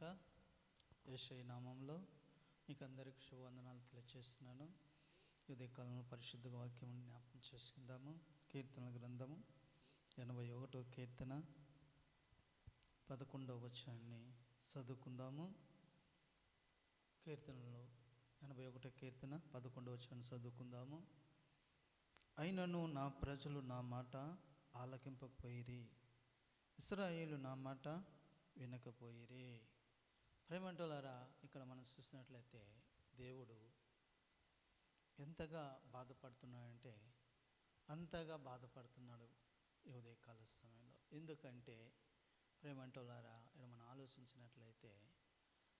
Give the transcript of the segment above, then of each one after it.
దేవునికి గాక నామంలో మీకు అందరికి శుభవందనాలు తెలియజేస్తున్నాను ఇదే కాలంలో పరిశుద్ధ వాక్యం జ్ఞాపకం చేసుకుందాము. కీర్తనల గ్రంథము ఎనభై ఒకటో కీర్తన పదకొండవ వచనాన్ని చదువుకుందాము. కీర్తనలో ఎనభై ఒకటో కీర్తన పదకొండవ వచనాన్ని చదువుకుందాము. అయినను నా ప్రజలు నా మాట ఆలకింపకపోయిరి ఇస్రాయేలు నా మాట వినకపోయిరే. ప్రేమంటులారా ఇక్కడ మనం చూసినట్లయితే దేవుడు ఎంతగా బాధపడుతున్నాడంటే అంతగా బాధపడుతున్నాడు ఈ ఉదయకాల సమయంలో. ఎందుకంటే ప్రేమంటోలారా ఇక్కడ మనం ఆలోచించినట్లయితే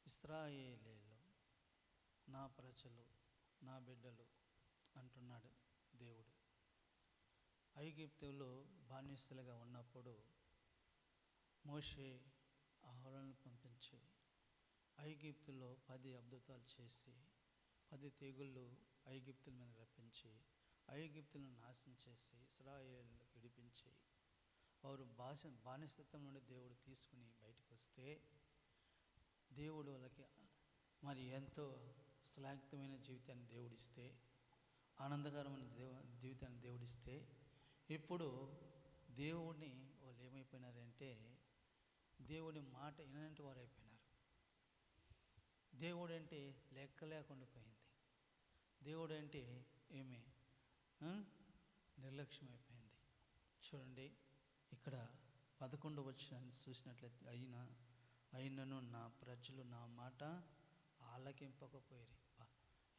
ఇస్రాయేలీలు నా ప్రజలు నా బిడ్డలు అంటున్నాడు దేవుడు. ఐగిప్తులు బానిసలుగా ఉన్నప్పుడు మోషే ఆహ్వాలను పంపించి ఐగిప్తులో పది అద్భుతాలు చేసి పది తెగుళ్ళు ఐగిప్తుల మీద రప్పించి ఐగిప్తులను నాశనం చేసి ఇస్రాయేలును విడిపించి వారు భాష బానిసత్వం నుండి దేవుడు తీసుకుని బయటకు వస్తే దేవుడు వాళ్ళకి మరి ఎంతో శ్లాఘితమైన జీవితాన్ని దేవుడిస్తే ఆనందకరమైన దేవ జీవితాన్ని దేవుడిస్తే ఇప్పుడు దేవుడిని వాళ్ళు ఏమైపోయినారంటే దేవుని మాట విననంటి వారు అయిపోయారు దేవుడు అంటే లెక్క లేకుండా పోయింది. దేవుడు అంటే ఏమి? నిర్లక్ష్యం అయిపోయింది చూడండి ఇక్కడ పదకొండు వచ్చిన చూసినట్లయితే అయినా అయినను నా ప్రజలు నా మాట ఆలకింపకపోయారు.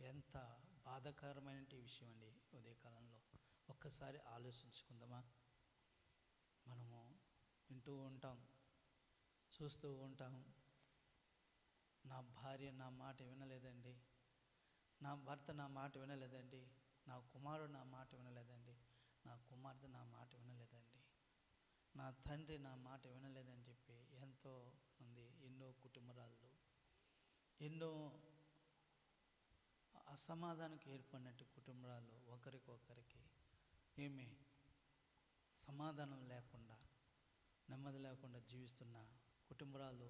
ఎంత బాధాకరమైన విషయం అండి ఉదయకాలంలో. ఒక్కసారి ఆలోచించుకుందామా? మనము వింటూ ఉంటాం చూస్తూ ఉంటాం నా భార్య నా మాట వినలేదండి. నా భర్త నా మాట వినలేదండి. నా కుమారుడు నా మాట వినలేదండి. నా కుమార్తె నా మాట వినలేదండి. నా తండ్రి నా మాట వినలేదని చెప్పి ఎంతో మంది ఎన్నో కుటుంబరాలు ఎన్నో అసమాధానికి ఏర్పడినట్టు కుటుంబాలు ఒకరికొకరికి ఏమి సమాధానం లేకుండా నెమ్మది లేకుండా జీవిస్తున్న కుటుంబాలు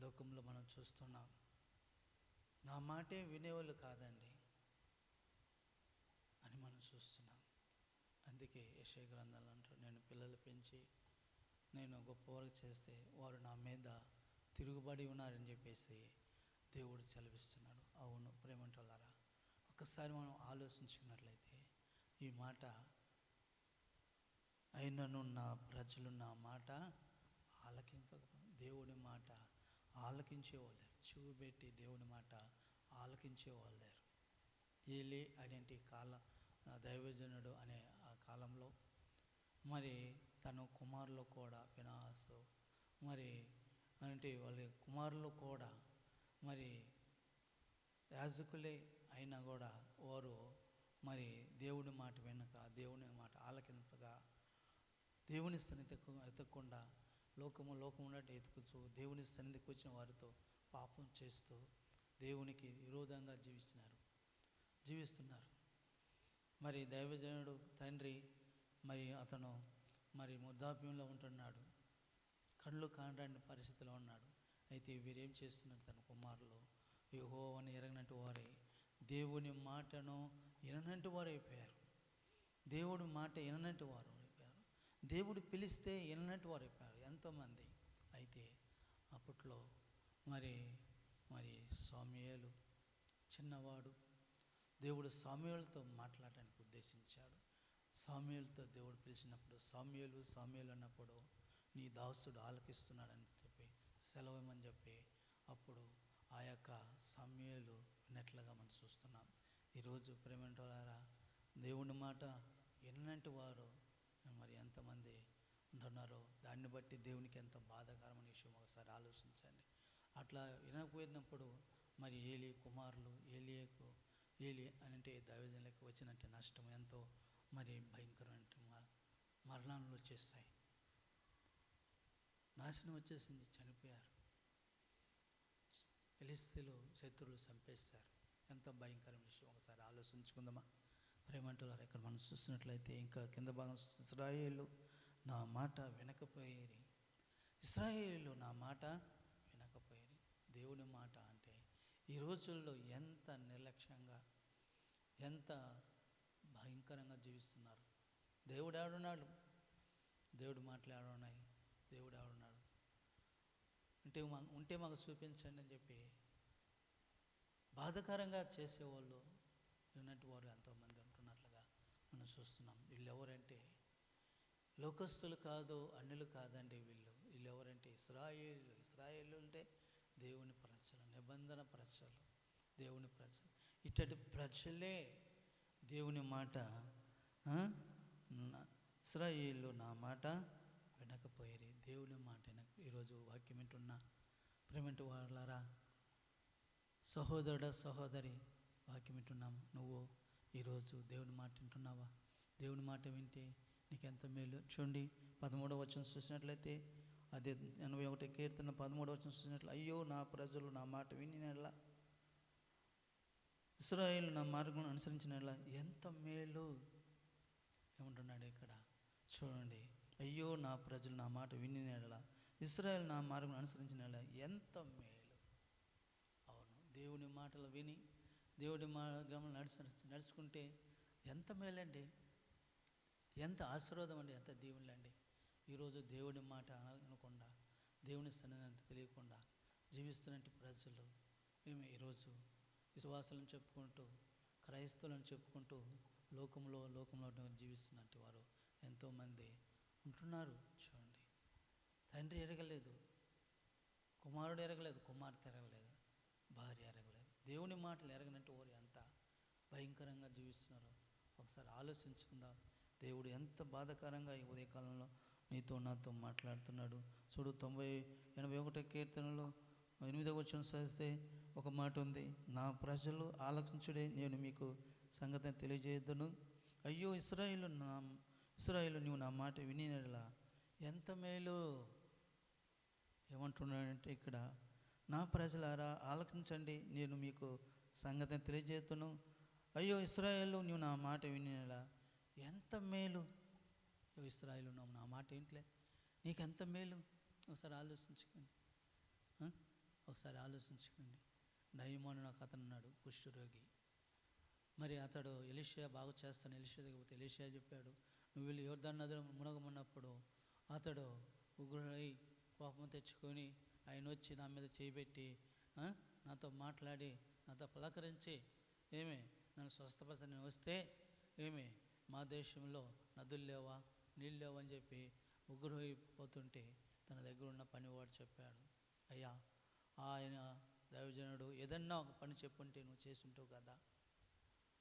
లోకంలో మనం చూస్తున్నాం. నా మాటే వినేవాళ్ళు కాదండి అని మనం చూస్తున్నాం. అందుకే యశయ గ్రంథాలు అంటారు నేను పిల్లలు పెంచి నేను గొప్పవారు చేస్తే వారు నా మీద తిరుగుబడి ఉన్నారని చెప్పేసి దేవుడు చలవిస్తున్నాడు అవును ప్రేమంటోళ్ళారా? ఒక్కసారి మనం ఆలోచించుకున్నట్లయితే ఈ మాట అయినను నా ప్రజలు నా మాట ఆలకింపక దేవుడి మాట ఆలకించేవాళ్ళు చెవు చూపెట్టి దేవుని మాట ఆలకించేవాళ్ళు లేరు ఏలి అనేటి కాల దైవజనుడు అనే ఆ కాలంలో మరి తన కుమారులు కూడా పినాసు మరి అంటే వాళ్ళ కుమారులు కూడా మరి యాజకులే అయినా కూడా వారు మరి దేవుడి మాట వెనుక దేవుని మాట ఆలకింపగా దేవుని సన్నిధి ఎత్తకుండా లోకము లోకమున్నట్టు ఎదుకుతూ దేవుని సన్నిధికి వచ్చిన వారితో పాపం చేస్తూ దేవునికి విరోధంగా జీవిస్తున్నారు. జీవిస్తున్నారు. మరి దైవజనుడు తండ్రి మరి అతను మరి వృద్ధాప్యంలో ఉంటున్నాడు. కళ్ళు కానడానికి పరిస్థితిలో ఉన్నాడు. అయితే వీరేం చేస్తున్నారు తన కుమారులు? యెహోవాను ఎరగనట్టు వారే. దేవుని మాటను విననట్టు వారైపోయారు దేవుడి మాట విననట్టు వారు. దేవుడు పిలిస్తే విననట్టు వారు చెప్పారు. ఎంతోమంది. అయితే అప్పట్లో మరి మరి స్వామియేలు చిన్నవాడు దేవుడు సామ్యులతో మాట్లాడటానికి ఉద్దేశించాడు. సామ్యులతో దేవుడు పిలిచినప్పుడు సామ్యులు సామ్యులు అన్నప్పుడు నీ దాసుడు ఆలకిస్తున్నాడని చెప్పి సెలవమని చెప్పి అప్పుడు ఆ యొక్క సామ్యులు విన్నట్లుగా మనం చూస్తున్నాం. ఈరోజు ప్రేమంటారా దేవుని మాట ఎన్నంటి వారు మరి ఎంతమంది ఉంటున్నారో దాన్ని బట్టి దేవునికి ఎంత బాధాకరమైన విషయం ఒకసారి ఆలోచించండి. అట్లా వినకపోయినప్పుడు మరి ఏలి కుమారులు ఏలియకు ఏలి అని అంటే దైవజనులకు వచ్చినట్టు నష్టం ఎంతో మరి భయంకరమైన మరణాలు వచ్చేస్తాయి. నాశనం వచ్చేసింది చనిపోయారు. ఫిలిస్తీన్లు శత్రువులు చంపేస్తారు ఎంత భయంకరమైన విషయం ఒకసారి ఆలోచించుకుందామా? ప్రేమంటున్నారు. ఇక్కడ మనం చూసినట్లయితే ఇంకా కింద భాగం ఇస్రాయేలు నా మాట వినకపోయేరి. ఇస్రాయేలు నా మాట వినకపోయేది దేవుని మాట అంటే ఈ రోజుల్లో ఎంత నిర్లక్ష్యంగా ఎంత భయంకరంగా జీవిస్తున్నారు. దేవుడు ఆడున్నాడు. దేవుడు మాట్లాడున్నాయి దేవుడు ఆడున్నాడు. అంటే మా ఉంటే మాకు చూపించండి అని చెప్పి బాధకరంగా చేసేవాళ్ళు ఉన్నట్టు వారు ఎంతోమంది మనం చూస్తున్నాం. వీళ్ళు ఎవరంటే లోకస్తులు కాదు అన్యులు కాదండి వీళ్ళు. వీళ్ళు ఎవరంటే ఇస్రాయేల్. ఇస్రాయేల్ అంటే దేవుని ప్రజలు నిబంధన ప్రజలు దేవుని ప్రజలు. ఇట్టటి ప్రజలే దేవుని మాట ఆ, నా- ఇస్రాయేలు నా మాట వినకపోయేది దేవుని మాట ఈరోజు వాక్యం వింటున్న ప్రేమంటి వాళ్ళారా సహోదరుడ సహోదరి వాక్యం వింటున్నాం. నువ్వు ఈరోజు దేవుని మాట వింటున్నావా? దేవుని మాట వింటే నీకు ఎంత మేలు? చూడండి పదమూడవ వచనం చూసినట్లయితే అదే ఎనభై ఒకటి కీర్తన పదమూడవ వచనం చూసినట్లు అయ్యో నా ప్రజలు నా మాట వినినట్లా ఇస్రాయేల్ నా మార్గం అనుసరించిన ఎంత మేలు? ఏమంటున్నాడు ఇక్కడ? చూడండి అయ్యో నా ప్రజలు నా మాట వినినట్లా ఇస్రాయేల్ నా మార్గం అనుసరించిన ఎంత మేలు? అవును దేవుని మాటలు విని దేవుడి మార్గం నడుచు నడుచుకుంటే ఎంత మేలండి? ఎంత ఆశీర్వాదం అండి ఎంత దేవుళ్ళండి ఈరోజు దేవుడి మాట అనకుండా దేవుని సన్నిధి తెలియకుండా జీవిస్తున్నట్టు ప్రజలు మేము ఈరోజు విశ్వాసాలను చెప్పుకుంటూ క్రైస్తవులను చెప్పుకుంటూ లోకంలో లోకంలో జీవిస్తున్నట్టు వారు ఎంతోమంది ఉంటున్నారు చూడండి. తండ్రి ఎరగలేదు కుమారుడు ఎరగలేదు కుమార్తె ఎరగలేదు భార్య ఎరగలేదు దేవుని మాటలు ఎరగనట్టు వారు ఎంత భయంకరంగా జీవిస్తున్నారో. ఒకసారి ఆలోచించుకుందాం. దేవుడు ఎంత బాధాకరంగా ఈ ఉదయకాలంలో నీతో నాతో మాట్లాడుతున్నాడు. చూడు తొంభై ఎనభై ఒకటో కీర్తనలో ఎనిమిదో వచ్చిన చదివితే ఒక మాట ఉంది. నా ప్రజలు ఆలోచించుడే నేను మీకు సంగతిని తెలియజేయద్దును అయ్యో ఇస్రాయిల్ నా ఇస్రాయిల్ నువ్వు నా మాట వినినలా ఎంత మేలు? ఏమంటున్నాడంటే ఇక్కడ నా ప్రజలారా ఆలకించండి. నేను మీకు సంగతిని తెలియజేతును అయ్యో ఇస్రాయేల్ నువ్వు నా మాట వినేలా ఎంత మేలు? అయ్యో ఇస్రాయేలు నువ్వు నా మాట ఏంట్లే నీకు ఎంత మేలు? ఒకసారి ఆలోచించుకోండి. ఒకసారి ఆలోచించుకోండి. నయమాను నాకు అతను ఉన్నాడు కుష్ఠరోగి మరి అతడు ఎలిషియా బాగు చేస్తాను ఎలిషియా దగ్గర పోతే ఎలిషియా చెప్పాడు నువ్వు వెళ్ళి ఎవరిదాన్ని నదిలో మునగమన్నప్పుడు అతడు ఉగ్రుడై కోపం తెచ్చుకొని ఆయన వచ్చి నా మీద చేయిబెట్టి నాతో మాట్లాడి నాతో పలకరించి ఏమి? నన్ను స్వస్థపరచ నేను వస్తే ఏమి? మా దేశంలో నదులు లేవా? నీళ్ళు లేవా? అని చెప్పి ఉగ్రుపోతుంటే తన దగ్గర ఉన్న పనివాడు చెప్పాడు అయ్యా ఆయన దైవజనుడు ఏదన్నా ఒక పని చెప్పుంటే నువ్వు చేసింటావు కదా.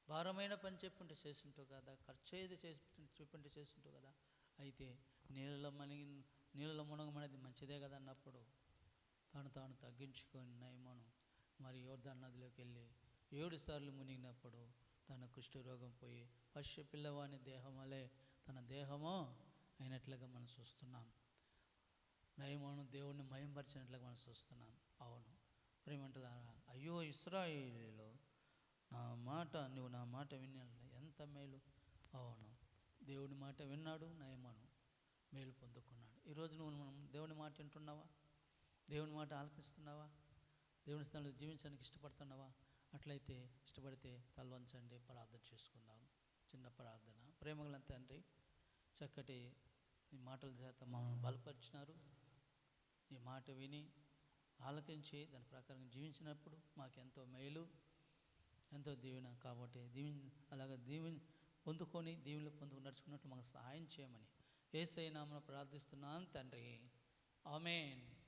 భారమైన పని చెప్పుంటే చేస్తుంటావు కదా. ఖర్చు ఏది చేసి చెప్పుంటే చేస్తుంటావు కదా. అయితే నీళ్ళలో మణి నీళ్ళలో మునగమనేది మంచిదే కదా అన్నప్పుడు తాను తాను తగ్గించుకొని నయమను మరి యోర్దాన్ నదిలోకి వెళ్ళి ఏడు సార్లు మునిగినప్పుడు తన కుష్ఠరోగం పోయి పశ్య పిల్లవాని దేహమలే తన దేహమో అయినట్లుగా మనం చూస్తున్నాం. నయమను దేవుణ్ణి మయంపరిచినట్లుగా మనం చూస్తున్నాం. అవును. ప్రేమంటున్నారా అయ్యో ఇస్రాయిలో నా మాట నువ్వు నా మాట విన్నాడు ఎంత మేలు. అవును. దేవుని మాట విన్నాడు నయమను మేలు పొందుకున్నాడు. ఈరోజు నువ్వు మనం దేవుని మాట వింటున్నావా? దేవుని మాట ఆలకిస్తున్నావా దేవుని స్థానంలో జీవించడానికి ఇష్టపడుతున్నావా? అట్లయితే ఇష్టపడితే తలవంచండి ప్రార్థన చేసుకుందాం. చిన్న ప్రార్థన. ప్రేమగల తండ్రి చక్కటి నీ మాటల చేత మమ్మల్ని బలపరిచినారు. నీ మాట విని ఆలకించి దాని ప్రకారం జీవించినప్పుడు మాకెంతో మేలు ఎంతో దీవెన కాబట్టి దీవి అలాగే దీవి పొందుకొని దీవెనలు పొందుకు నడుచుకున్నట్టు మాకు సహాయం చేయమని ఏసైనామను ప్రార్థిస్తున్నాను తండ్రి. ఆమెన్.